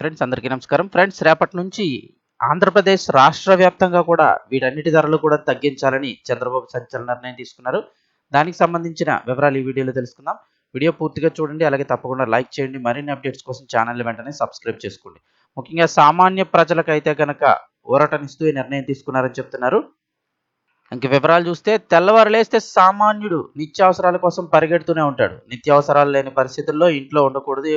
Friends అందరికీ నమస్కారం. Friends రేపటి నుంచి ఆంధ్రప్రదేశ్ రాష్ట్ర వ్యాప్తంగా కూడా వీటన్నిటి ధరలు కూడా తగ్గించాలని చంద్రబాబు సంచలన నిర్ణయం తీసుకున్నారు. దానికి సంబంధించిన వివరాలు ఈ వీడియోలో తెలుసుకుందాం. వీడియో పూర్తిగా చూడండి అలాగే తప్పకుండా లైక్ చేయండి. మరిన్ని అప్డేట్స్ కోసం ఛానల్ వెంటనే సబ్స్క్రైబ్ చేసుకోండి. ముఖ్యంగా సామాన్య ప్రజలకైతే కనుక ఊరటనిస్తూ ఈ నిర్ణయం తీసుకున్నారని చెప్తున్నారు. ఇంక వివరాలు చూస్తే తెల్లవారు లేస్తే సామాన్యుడు నిత్యావసరాల కోసం పరిగెడుతూనే ఉంటాడు. నిత్యావసరాలు లేని పరిస్థితుల్లో ఇంట్లో ఉండకూడదు.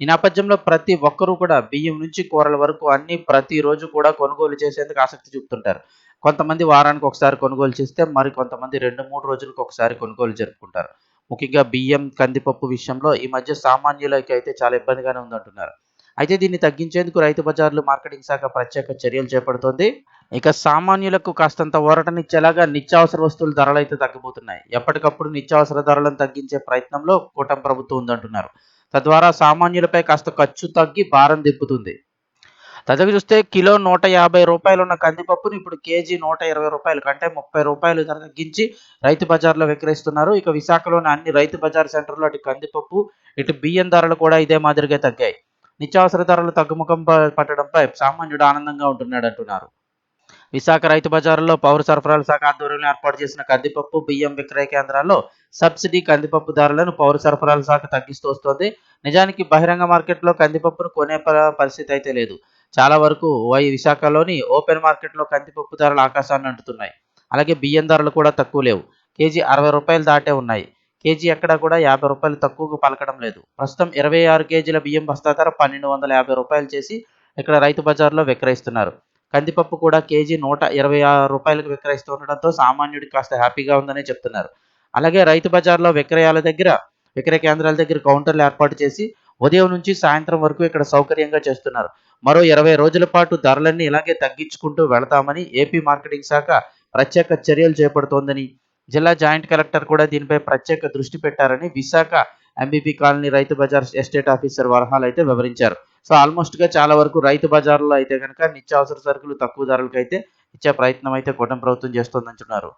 ఈ నేపథ్యంలో ప్రతి ఒక్కరూ కూడా బియ్యం నుంచి కూరల వరకు అన్ని ప్రతిరోజు కూడా కొనుగోలు చేసేందుకు ఆసక్తి చూపుతుంటారు. కొంతమంది వారానికి ఒకసారి కొనుగోలు చేస్తే మరి కొంతమంది రెండు మూడు రోజులకు ఒకసారి కొనుగోలు జరుపుకుంటారు. ముఖ్యంగా బియ్యం కందిపప్పు విషయంలో ఈ మధ్య సామాన్యులకి అయితే చాలా ఇబ్బందిగానే ఉందంటున్నారు. అయితే దీన్ని తగ్గించేందుకు రైతు బజార్లు మార్కెటింగ్ శాఖ ప్రత్యేక చర్యలు చేపడుతోంది. ఇక సామాన్యులకు కాస్తంత ఊరటనిచ్చేలాగా నిత్యావసర వస్తువుల ధరలు అయితే తగ్గిపోతున్నాయి. ఎప్పటికప్పుడు నిత్యావసర ధరలను తగ్గించే ప్రయత్నంలో కూటమి ప్రభుత్వం ఉందంటున్నారు. తద్వారా సామాన్యులపై కాస్త ఖర్చు తగ్గి భారం దిప్పుతుంది తదవి చూస్తే కిలో నూట యాభై రూపాయలు ఉన్న కందిపప్పును ఇప్పుడు కేజీ నూట ఇరవై రూపాయలు కంటే ముప్పై రూపాయలు ధర తగ్గించి రైతు బజార్లో విక్రయిస్తున్నారు. ఇక విశాఖలోని అన్ని రైతు బజార్ సెంటర్లో అటు కందిపప్పు ఇటు బియ్యం ధరలు కూడా ఇదే మాదిరిగా తగ్గాయి. నిత్యావసర ధరలు తగ్గుముఖం పట్టడంపై సామాన్యుడు ఆనందంగా ఉంటున్నాడు అంటున్నారు. విశాఖ రైతు బజారులో పౌర సరఫరాల శాఖ ఆధ్వర్యంలో ఏర్పాటు చేసిన కందిపప్పు బియ్యం విక్రయ కేంద్రాల్లో సబ్సిడీ కందిపప్పు ధరలను పౌర సరఫరాల శాఖ తగ్గిస్తూ వస్తోంది. నిజానికి బహిరంగ మార్కెట్లో కందిపప్పును కొనే పరిస్థితి అయితే లేదు. చాలా వరకు వై విశాఖలోని ఓపెన్ మార్కెట్లో కందిపప్పు ధరలు ఆకాశాన్ని అంటుతున్నాయి. అలాగే బియ్యం ధరలు కూడా తక్కువ లేవు. కేజీ అరవై రూపాయలు దాటే ఉన్నాయి. కేజీ ఎక్కడా కూడా యాభై రూపాయలు తక్కువకు పలకడం లేదు. ప్రస్తుతం ఇరవై ఆరు కేజీల బియ్యం బస్తా ధర పన్నెండు వందల యాభై రూపాయలు చేసి ఇక్కడ రైతు బజార్లో విక్రయిస్తున్నారు. కందిపప్పు కూడా కేజీ నూట ఇరవై ఆరు రూపాయలకు విక్రయిస్తుండటంతో సామాన్యుడికి కాస్త హ్యాపీగా ఉందని చెప్తున్నారు. అలాగే రైతు బజార్లో విక్రయాల దగ్గర విక్రయ కేంద్రాల దగ్గర కౌంటర్లు ఏర్పాటు చేసి ఉదయం నుంచి సాయంత్రం వరకు ఇక్కడ సౌకర్యంగా చేస్తున్నారు. మరో ఇరవై రోజుల పాటు ధరలన్నీ ఇలాగే తగ్గించుకుంటూ వెళతామని ఏపీ మార్కెటింగ్ శాఖ ప్రత్యేక చర్యలు చేపడుతోందని జిల్లా జాయింట్ కలెక్టర్ కూడా దీనిపై ప్రత్యేక దృష్టి పెట్టారని Visakha MBP colony Rythu Bazar estate officer వరహాలు అయితే వివరించారు. సో ఆల్మోస్ట్గా చాలా వరకు రైతు బజార్లో అయితే కనుక నిత్యావసర సరుకులు తక్కువ ధరలకు అయితే ఇచ్చే ప్రయత్నం అయితే కూటమి ప్రభుత్వం చేస్తోందంటున్నారు